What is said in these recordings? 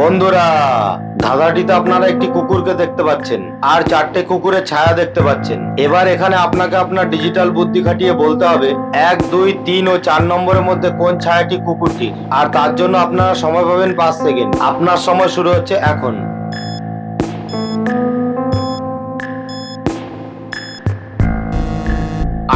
বন্ধুরা, ধাঁধাটিতে আপনারা একটি কুকুরকে দেখতে পাচ্ছেন, আর চারটে কুকুরের ছায়া দেখতে পাচ্ছেন। এবার এখানে আপনাকে আপনার ডিজিটাল বুদ্ধি খাটিয়ে বলতে হবে, এক, দুই, তিন ও চার নম্বরের মধ্যে কোন ছায়াটি কুকুরটি আর তার জন্য আপনারা সময় পাবেন পাঁচ সেকেন্ড। আপনার সময় শুরু হচ্ছে এখন।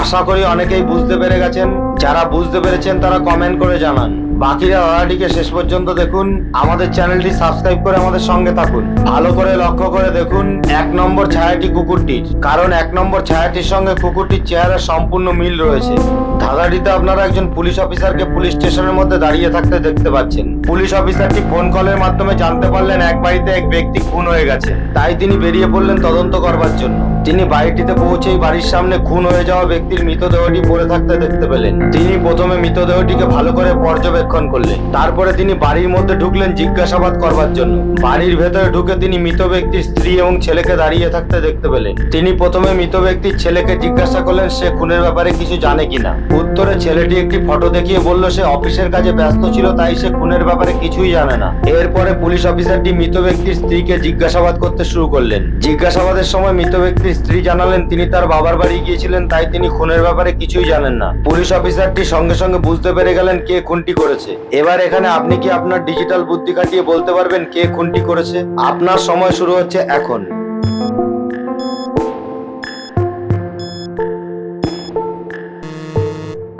আশা করি অনেকেই বুঝতে পেরে গেছেন। যারা বুঝতে পেরেছেন তারা কমেন্ট করে জানান। বাকিরা দাদাটিকে শেষ পর্যন্ত দেখুন। আমাদের চ্যানেলটি সাবস্ক্রাইব করে আমাদের সঙ্গে থাকুন। ভালো করে লক্ষ্য করে দেখুন এক নম্বর ছায়াটি কুকুরটির। কারণ এক নম্বর ছায়াটির সঙ্গে কুকুরটির চেহারা সম্পূর্ণ মিল রয়েছে। ধাঁধাটিতে আপনারা একজন পুলিশ অফিসারকে পুলিশ স্টেশনের মধ্যে দাঁড়িয়ে থাকতে দেখতে পাচ্ছেন। পুলিশ অফিসারটি ফোন কলের মাধ্যমে জানতে পারলেন এক বাড়িতে এক ব্যক্তি খুন হয়ে গেছে। তাই তিনি বেরিয়ে পড়লেন তদন্ত করবার জন্য। তিনি বাড়িটিতে পৌঁছেই বাড়ির সামনে খুন হয়ে যাওয়া ব্যক্তির মৃতদেহটি পড়ে থাকতে দেখতে পেলেন। তিনি প্রথমে মৃতদেহটিকে ভালো করে পর্যবেক্ষণ করলেন। তারপরে তিনি বাড়ির মধ্যে ঢুকলেন জিজ্ঞাসাবাদ করবার জন্য। বাড়ির ভেতরে ঢুকে তিনি মৃত ব্যক্তির স্ত্রী এবং ছেলেকে দাঁড়িয়ে থাকতে দেখতে পেলেন। তিনি প্রথমে মৃত ব্যক্তির ছেলেকে জিজ্ঞাসা করলেন, সে খুনের ব্যাপারে কিছু জানে কিনা? উত্তরে ছেলেটি একটি ফটো দেখিয়ে বলল, সে অফিসের কাজে ব্যস্ত ছিল, তাই সে খুনের ব্যাপারে কিছুই জানে না। এরপরে পুলিশ অফিসারটি মৃত ব্যক্তির স্ত্রীকে জিজ্ঞাসাবাদ করতে শুরু করলেন। জিজ্ঞাসাবাদের সময় মৃত ব্যক্তির স্ত্রী জানালেন, তিনি তার বাবার বাড়ি গিয়েছিলেন, তাই তিনি খুনের ব্যাপারে কিছুই জানেন না। পুলিশ অফিসারটি সঙ্গে সঙ্গে বুঝতে পেরে গেলেন, কে খুনটি করেছে? এবার এখানে আপনি কি আপনার ডিজিটাল বুদ্ধি কাটিয়ে বলতে পারবেন কে খুনটি করেছে? আপনার সময় শুরু হচ্ছে এখন।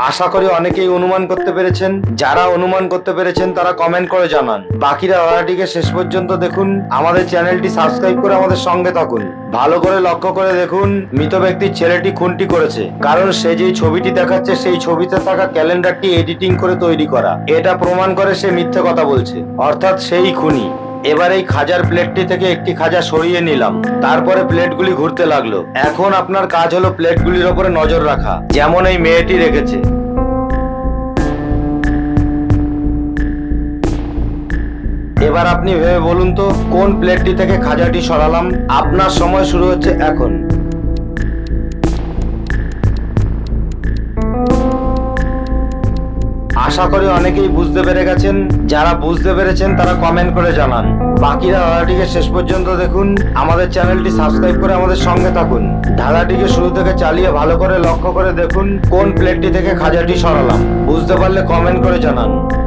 আশা করি অনেকেই অনুমান করতে পেরেছেন। যারা অনুমান করতে পেরেছেন, তারা কমেন্ট করে জানান। বাকিরা দাদাটিকে শেষ পর্যন্ত দেখুন। আমাদের চ্যানেলটি সাবস্ক্রাইব করে আমাদের সঙ্গে থাকুন। ভালো করে লক্ষ্য করে দেখুন, মৃত ব্যক্তির ছেলেটি খুনটি করেছে। কারণ সে যেই ছবিটি দেখাচ্ছে, সেই ছবিতে থাকা ক্যালেন্ডারটি এডিটিং করে তৈরি করা। এটা প্রমাণ করে সে মিথ্যে কথা বলছে। অর্থাৎ সেই খুনি। এবার এই খাজার প্লেটটি থেকে একটি খাজা সরিয়ে নিলাম। তারপরে প্লেটগুলি ঘুরতে লাগল। এখন আপনার কাজ হলো প্লেটগুলির ওপরে নজর রাখা, যেমন এই মেয়েটি রেখেছে। এবার আপনি ভেবে বলুন তো, কোন প্লেটটি থেকে খাজাটি সরালাম? আপনার সময় শুরু হচ্ছে এখন। আশা করি অনেকেই বুঝতে পেরে গেছেন। যারা বুঝতে পেরেছেন, তারা কমেন্ট করে জানান। বাকিরা ধাঁধাটিকে শেষ পর্যন্ত দেখুন। আমাদের চ্যানেলটি সাবস্ক্রাইব করে আমাদের সঙ্গে থাকুন। ধাঁধাটিকে শুরু থেকে চালিয়ে ভালো করে লক্ষ্য করে দেখুন, কোন প্লেটটি থেকে খাজাটি সরালাম। বুঝতে পারলে কমেন্ট করে জানান।